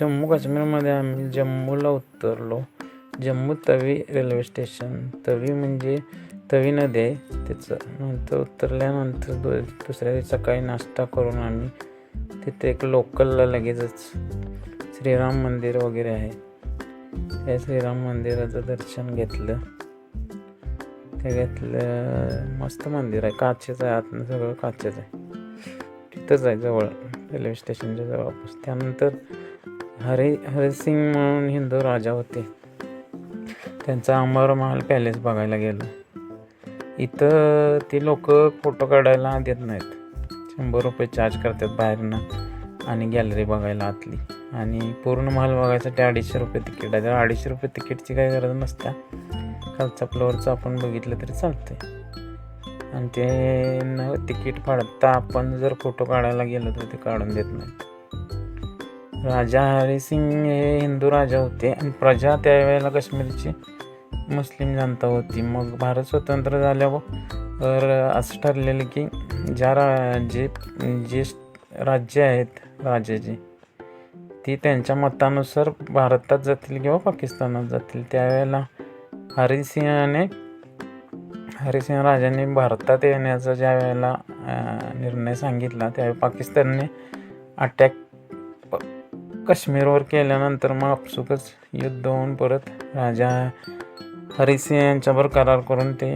जम्मू काश्मीरमध्ये आम्ही जम्मूला उतरलो. Jammu Tawi railway station. Tawi म्हणजे तवी नदी आहे. तिचं नंतर उतरल्यानंतर दु दुसऱ्या दिवशी सकाळी नाश्ता करून आम्ही तिथे एक लोकलला लगेचच श्रीराम मंदिर वगैरे आहे. त्या श्रीराम मंदिराचं दर्शन घेतलं. ते घेतलं मस्त मंदिर आहे. काचेचं आहे. आतनं सगळं काचेचं आहे. तिथंच आहे जवळ. रेल्वे स्टेशनच्या जवळपास. त्यानंतर हरि हरिसिंग म्हणून हिंदू राजा होते. त्यांचा अमरमहल पॅलेस बघायला गेलो. इथं ती लोक फोटो काढायला देत नाहीत. शंभर रुपये चार्ज करतात बाहेरनं आणि गॅलरी बघायला आतली. आणि पूर्ण महाल बघायसाठी अडीचशे रुपये तिकीट आहे. तर अडीचशे रुपये तिकीटची काही गरज नसत्या खालचा फ्लोअरचं आपण बघितलं तरी चालतंय. आणि ते न तिकीट फाडता आपण जर फोटो काढायला गेलो तर ते काढून देत नाही. राजा हरिसिंग हे हिंदू राजा होते आणि प्रजा त्यावेळेला काश्मीरची मुस्लिम जनता होती. मग भारत स्वतंत्र झाल्यावर असं ठरलेलं की ज्या रा जे जे राज्य आहेत राजाचे ती त्यांच्या मतानुसार भारतात जातील किंवा पाकिस्तानात जातील. त्यावेळेला हरिसिंहाने हरिसिंह राजांनी भारतात येण्याचा ज्या वेळेला निर्णय सांगितला त्यावेळी पाकिस्तानने अटॅक काश्मीरवर केल्यानंतर मग आपसुकच युद्ध होऊन परत राजा हरिसिंह यांच्यावर करार करून ते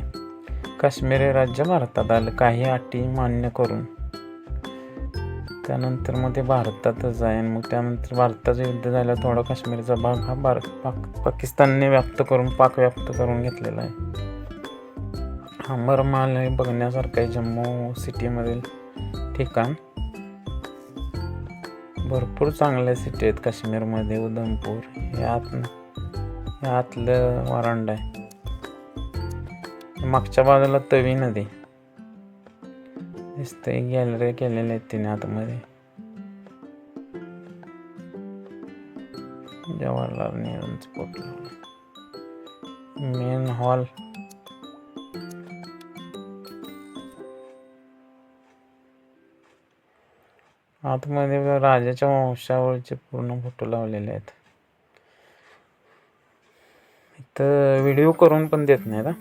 काश्मीरी राज्य भारतात आलं काही अटी मान्य करून. त्यानंतर मग ते भारतातच आहे आणि मग त्यानंतर भारताचं युद्ध झालं थोडा काश्मीरचा भाग हा भारत पाक पाकिस्तानने व्याप्त करून पाक व्याप्त करून घेतलेला आहे. अमरमाल हे बघण्यासारखं आहे जम्मू सिटीमधील ठिकाण. भरपूर चांगल्या सिटी आहेत काश्मीरमध्ये उधमपूर. हे आत हे आतलं वरांड आहे. मागच्या बाजूला तवी नदी. दिसते गॅलरी केलेल्या आहेत तिने आतमध्ये. जवाहरलाल नेहरूंचं फोटो मेन हॉल आतमध्ये राजाच्या वंशावरचे पूर्ण फोटो लावलेले आहेत. इथं व्हिडिओ करून पण देत नाहीत हा.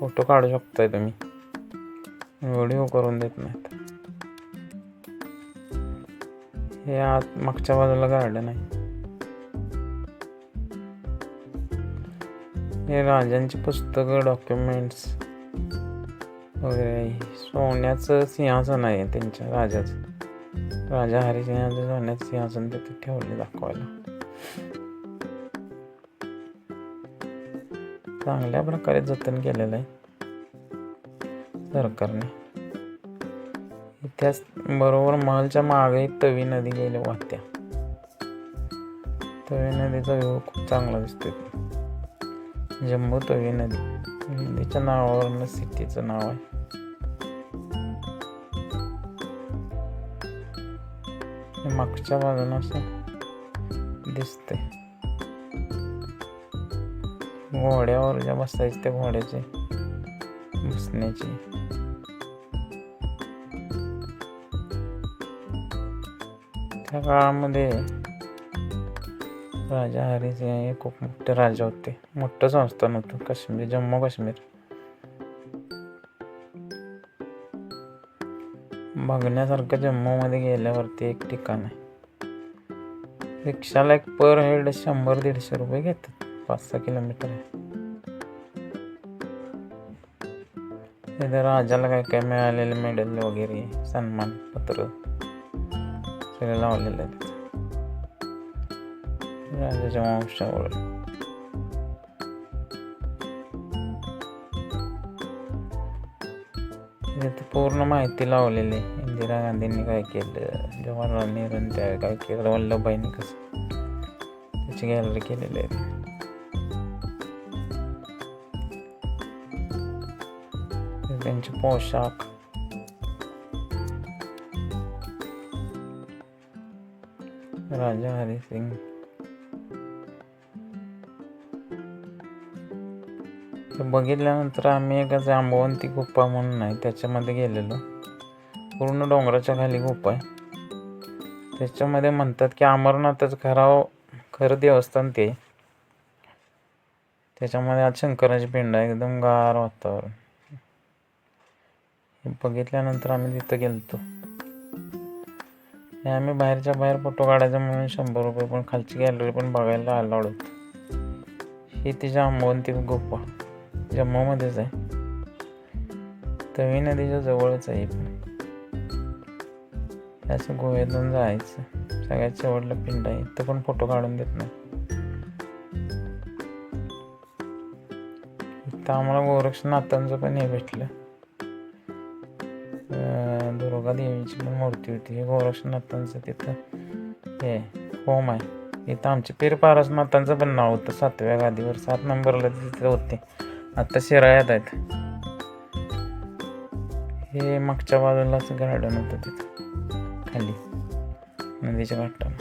फोटो काढू शकताय तुम्ही. व्हिडिओ करून देत नाहीत. हे आत मागच्या बाजूला गार्डन आहे. हे राजांची पुस्तकं डॉक्युमेंट्स वगैरे सोन्याचं सिंहासन आहे त्यांच्या राजाचं. राजा हरिसिंहाचं सोन्याचं सिंहासन तिथे ठेवले दाखवायला. चांगल्या प्रकारे जतन केलेलं आहे सरकारने. त्याच बरोबर महालच्या मागे तवी नदी गेल्या वाहत्या. तवी नदीचा व्ह्यू खूप चांगला दिसतो जम्मू तवी नदी. नदीच्या नावावरनं सिटीचं नाव आहे. मागच्या बाजूनं असं दिसते घोड्यावर ज्या बसायचे त्या घोड्याचे बसण्याची. त्या काळामध्ये राजा हरिसिंह हे खूप मोठे राजा होते. मोठं संस्थान होतं. काश्मीर जम्मू काश्मीर. बघण्यासारखं जम्मूमध्ये गेल्यावरती एक ठिकाण आहे. रिक्षाला एक पर हेड शंभर दीडशे रुपये घेतात. पाच सहा किलोमीटर आहे. इथं राजाला काय काय मिळालेले मेडल वगैरे सन्मानपत्र सगळे लावलेलं आहे तिथं. राजाच्या वंशावर. इथे पूर्ण माहिती लावलेली आहे. इंदिरा गांधींनी काय केलं जवाहरलाल नेहरूंनी त्या काय केलं वल्लभभाईंनी कसं त्याची गॅलरी केलेली आहे ते त्यांचे पोशाख राजा हरिसिंग ते बघितल्यानंतर आम्ही एका जांबवंती गुप्पा म्हणून आहे त्याच्यामध्ये गेलेलो पूर्ण डोंगराच्या खाली गुफा आहे. त्याच्यामध्ये म्हणतात की अमरनाथच खराव खरं देवस्थान ते. त्याच्यामध्ये आज शंकराची पिंड आहे. एकदम गार वातावरण. हे बघितल्यानंतर आम्ही तिथं गेलतो. हे आम्ही बाहेरच्या बाहेर फोटो काढायचा म्हणून शंभर रुपये पण खालची गॅलरी पण बघायला अलाउड होती. ही तिच्या अंबवंती गुफा. जम्मूमध्येच आहे. तवी नदीच्या जवळच आहे पण. असं गोव्यातून जायचं. सगळ्यात शेवटला पिंड आहे. इथं पण फोटो काढून देत नाही. इथं आम्हाला गोरक्षनाथांचं पण हे भेटलं. दुर्गा देवीची पण मूर्ती होती. हे गोरक्षनाथांचं तिथं हे होम आहे. इथं आमचे पीर पारसनाथांचं पण नाव होतं. सातव्या गादीवर. सात नंबरला तिथं होते. आता शिराळ्यात आहेत. हे मागच्या बाजूलाच गार्डन होतं तिथं. खाली नदीच्या काठाला